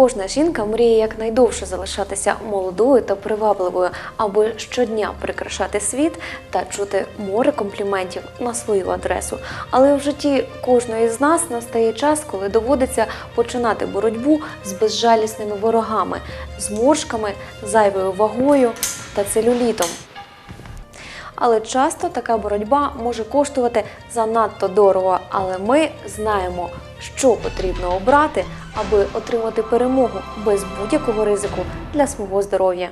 Кожна жінка мріє якнайдовше залишатися молодою та привабливою, аби щодня прикрашати світ та чути море компліментів на свою адресу. Але в житті кожної з нас настає час, коли доводиться починати боротьбу з безжалісними ворогами, зморшками, зайвою вагою та целюлітом. Але часто така боротьба може коштувати занадто дорого. Але ми знаємо, що потрібно обрати, аби отримати перемогу без будь-якого ризику для свого здоров'я.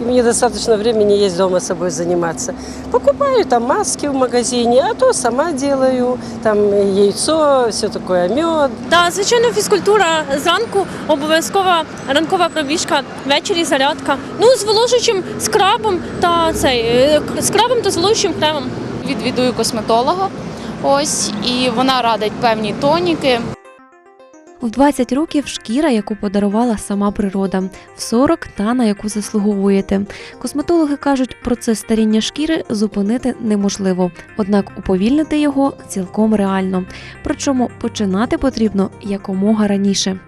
И мне достаточно времени есть дома собой заниматься. Покупаю там маски в магазине, а то сама делаю. Там яйцо, все такое, мед. Та звичайно, фізкультура зранку, обов'язкова ранкова пробіжка, ввечері зарядка. Ну, з зволожуючим скрабом та цей е, скрабом та зволожуючим кремом. відвідую косметолога. Ось і вона радить певні тоніки. В 20 років шкіра, яку подарувала сама природа, в 40 та на яку заслуговуєте. Косметологи кажуть, процес старіння шкіри зупинити неможливо, однак уповільнити його цілком реально. Причому починати потрібно якомога раніше.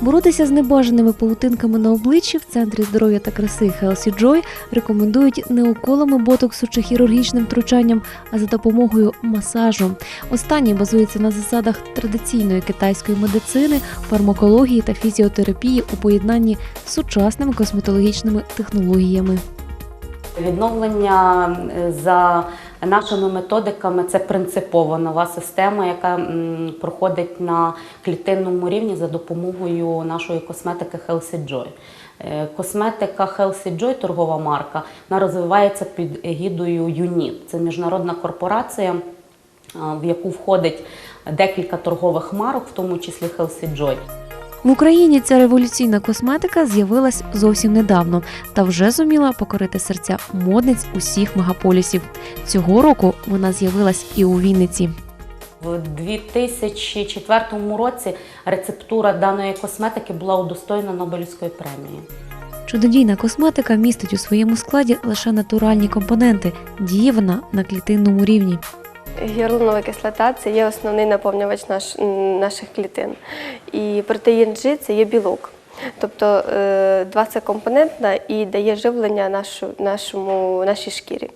Боротися з небажаними павутинками на обличчі в центрі здоров'я та краси Healthy Joy рекомендують не уколами ботоксу чи хірургічним втручанням, а за допомогою масажу. Останній базується на засадах традиційної китайської медицини, фармакології та фізіотерапії у поєднанні з сучасними косметологічними технологіями. Відновлення е, за нашими методиками це принципово нова система, яка проходить на клітинному рівні за допомогою нашої косметики Healthy Joy. Е, Косметика Healthy Joy, торгова марка, вона розвивається під егідою UNIT. Це міжнародна корпорація, в яку входить декілька торгових марок, в тому числі Healthy Joy. В Україні ця революційна косметика з'явилась зовсім недавно та вже зуміла покорити серця модниць усіх мегаполісів. Цього року вона з'явилась і у Вінниці. В 2004 році рецептура даної косметики була удостоєна Нобелівської премії. Чудодійна косметика містить у своєму складі лише натуральні компоненти. Діє вона на клітинному рівні. Гіалуронова кислота це є основний наповнювач наш, наших клітин. І протеїн G це є білок. Тобто е, два це компонентна і дає живлення нашу, нашому, нашій шкірі.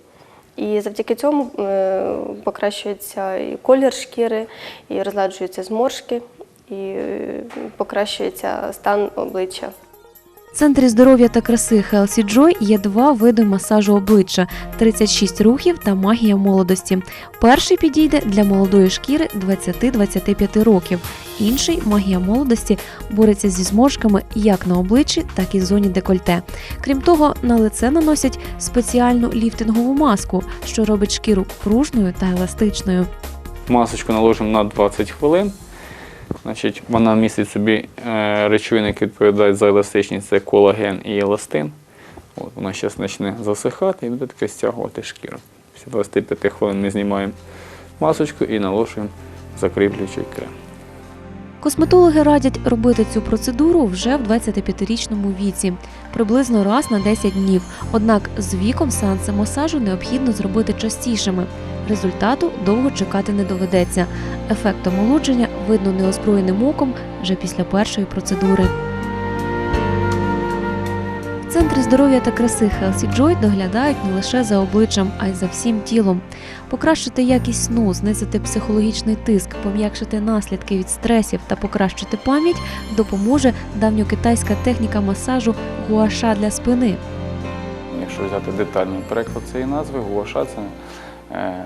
І завдяки цьому е, покращується і колір шкіри, і розладжуються зморшки, і е, покращується стан обличчя. В центрі здоров'я та краси Healthy Joy є два види масажу обличчя: 36 рухів та магія молодості. Перший підійде для молодої шкіри 20-25 років. Інший магія молодості бореться зі зморшками як на обличчі, так і зоні декольте. Крім того, на лице наносять спеціальну ліфтингову маску, що робить шкіру пружною та еластичною. Масочку наложимо на 20 хвилин. Значить, вона містить собі е, речовини, які відповідають за еластичність, це колаген і еластин. От, вона зараз почне засихати і буде таке стягувати шкіру. Після 25 хвилин ми знімаємо масочку і наложуємо закріплюючий крем. Косметологи радять робити цю процедуру вже в 25-річному віці, приблизно раз на 10 днів. Однак з віком сеанси масажу необхідно зробити частішими. Результату довго чекати не доведеться. Ефект омолодження видно неозброєним оком вже після першої процедури. В центрі здоров'я та краси Healthy Joy доглядають не лише за обличчям, а й за всім тілом. Покращити якість сну, знизити психологічний тиск, пом'якшити наслідки від стресів та покращити пам'ять допоможе давньокитайська техніка масажу гуаша для спини. Якщо взяти детальний переклад цієї назви, гуаша це е,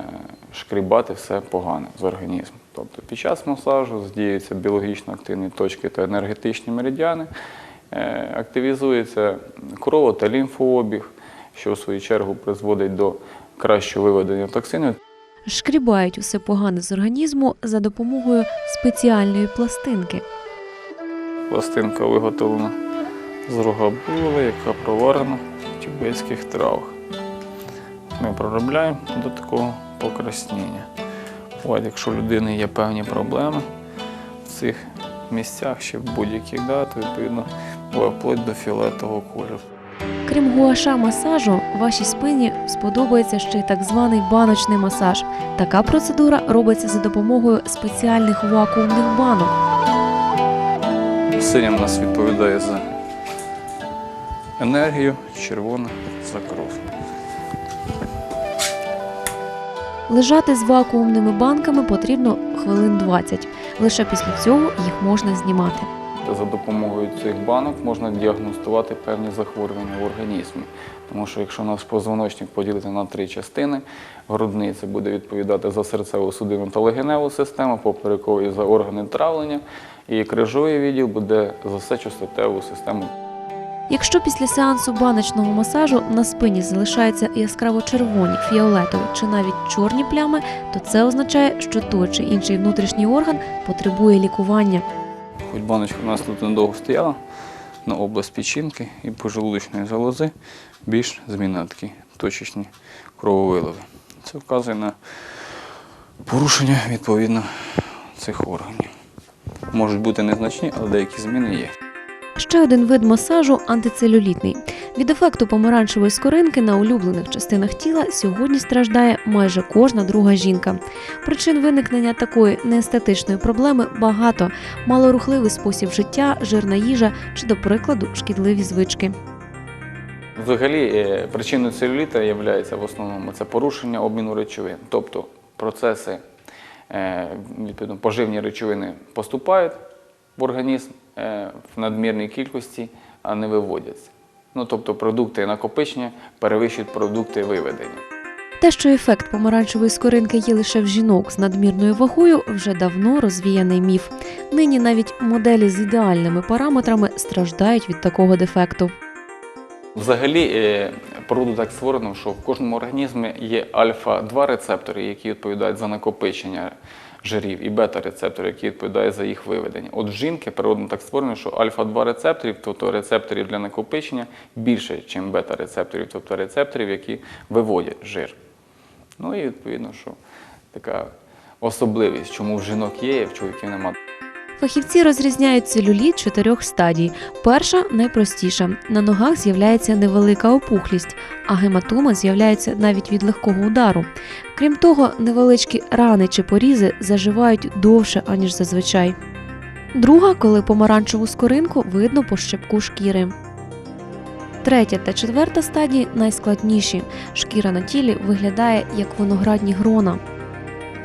шкрібати все погане з організму. Тобто під час масажу здіються біологічно активні точки та енергетичні меридіани, активізується крово та лімфообіг, що в свою чергу призводить до кращого виведення токсинів. Шкрібають усе погане з організму за допомогою спеціальної пластинки. Пластинка виготовлена з рога були, яка проварена в тюбецьких травах. Ми проробляємо до такого покраснення. От, якщо у людини є певні проблеми в цих місцях, ще в будь-яких да, то відповідно вплоть до фіолетового кольору. Крім гуаша масажу, вашій спині сподобається ще й так званий баночний масаж. Така процедура робиться за допомогою спеціальних вакуумних банок. Синім у нас відповідає за енергію, червона за кров. Лежати з вакуумними банками потрібно хвилин 20. Лише після цього їх можна знімати. За допомогою цих банок можна діагностувати певні захворювання в організмі. Тому що якщо наш позвоночник поділити на три частини, грудний це буде відповідати за серцево-судинну та легеневу систему, поперековий за органи травлення, і крижовий відділ буде за всечастотеву систему. Якщо після сеансу баночного масажу на спині залишаються яскраво червоні, фіолетові чи навіть чорні плями, то це означає, що той чи інший внутрішній орган потребує лікування. Хоч баночка у нас тут недовго стояла, на область печінки і пожелудочної залози більш зміна такі точечні крововиливи. Це вказує на порушення відповідно цих органів. Можуть бути незначні, але деякі зміни є. Ще один вид масажу антицелюлітний. Від ефекту помаранчевої скоринки на улюблених частинах тіла сьогодні страждає майже кожна друга жінка. Причин виникнення такої неестетичної проблеми багато: малорухливий спосіб життя, жирна їжа чи, до прикладу, шкідливі звички. Взагалі, е, причиною целюліта є в основному це порушення обміну речовин. Тобто процеси, е, відповідно, поживні речовини поступають в організм е, в надмірній кількості, не виводяться. Ну, тобто продукти накопичення перевищують продукти виведення. Те, що ефект помаранчевої скоринки є лише в жінок з надмірною вагою, вже давно розвіяний міф. Нині навіть моделі з ідеальними параметрами страждають від такого дефекту. Взагалі, е, природу так створено, що в кожному організмі є альфа-2 рецептори, які відповідають за накопичення жирів, і бета-рецептори, які відповідають за їх виведення. От в жінки природно так створено, що альфа-2 рецепторів, тобто рецепторів для накопичення, більше, ніж бета-рецепторів, тобто рецепторів, які виводять жир. Ну і відповідно, що така особливість, чому в жінок є, а в чоловіків немає. Фахівці розрізняють целюліт чотирьох стадій. Перша найпростіша. На ногах з'являється невелика опухлість, а гематома з'являється навіть від легкого удару. Крім того, невеличкі рани чи порізи заживають довше, аніж зазвичай. Друга, коли помаранчеву скоринку видно по щепку шкіри. Третя та четверта стадії найскладніші. Шкіра на тілі виглядає як виноградні грона.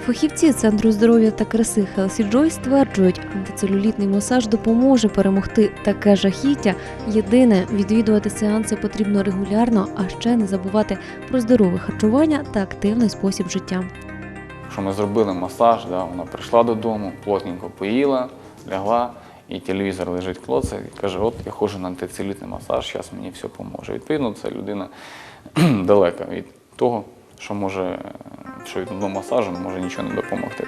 Фахівці Центру здоров'я та краси Healthy Joy стверджують, антицелюлітний масаж допоможе перемогти таке жахіття. Єдине, відвідувати сеанси потрібно регулярно, а ще не забувати про здорове харчування та активний спосіб життя. що ми зробили масаж, да, вона прийшла додому, плотненько поїла, лягла, і телевізор лежить в клоці і каже, от я ходжу на антицелюлітний масаж, зараз мені все поможе. Відповідно, це людина далека від того, що може, що від одного масажу може нічого не допомогти.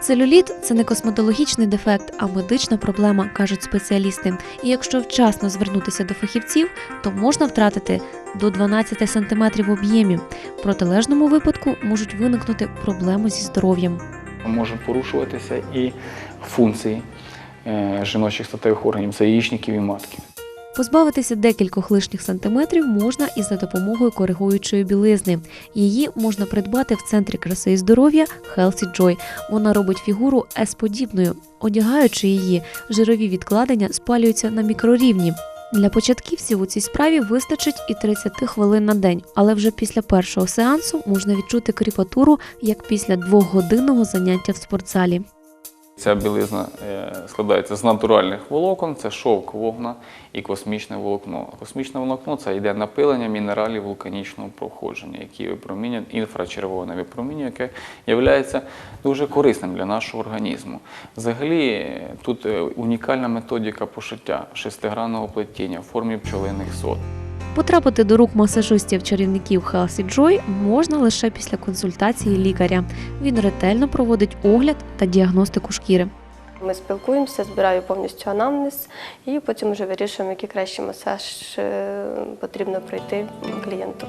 Целюліт це не косметологічний дефект, а медична проблема, кажуть спеціалісти. І якщо вчасно звернутися до фахівців, то можна втратити до 12 см в об'ємі. В протилежному випадку можуть виникнути проблеми зі здоров'ям. Може порушуватися і функції е, жіночих статевих органів, це яєчників і матки. Позбавитися декількох лишніх сантиметрів можна і за допомогою коригуючої білизни. Її можна придбати в центрі краси і здоров'я Healthy Joy. Вона робить фігуру С-подібною. Одягаючи її, жирові відкладення спалюються на мікрорівні. Для початківців у цій справі вистачить і 30 хвилин на день, але вже після першого сеансу можна відчути кріпатуру, як після двохгодинного заняття в спортзалі. Ця білизна е, складається з натуральних волокон, це шовк вогна і космічне волокно. Космічне волокно це йде напилення мінералів вулканічного проходження, які випромінюють інфрачервоне випромінює, яке є дуже корисним для нашого організму. Взагалі, тут е, унікальна методика пошиття шестигранного плетіння в формі пчолиних сот. Потрапити до рук масажистів-чарівників Healthy Joy можна лише після консультації лікаря. Він ретельно проводить огляд та діагностику шкіри. Ми спілкуємося, збираю повністю анамнез і потім вже вирішуємо, який кращий масаж е, потрібно пройти клієнту.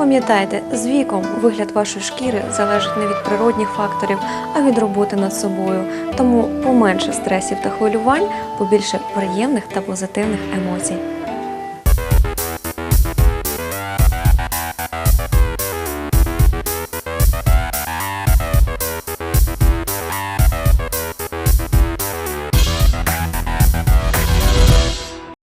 Пам'ятайте, з віком вигляд вашої шкіри залежить не від природних факторів, а від роботи над собою. Тому поменше стресів та хвилювань, побільше приємних та позитивних емоцій.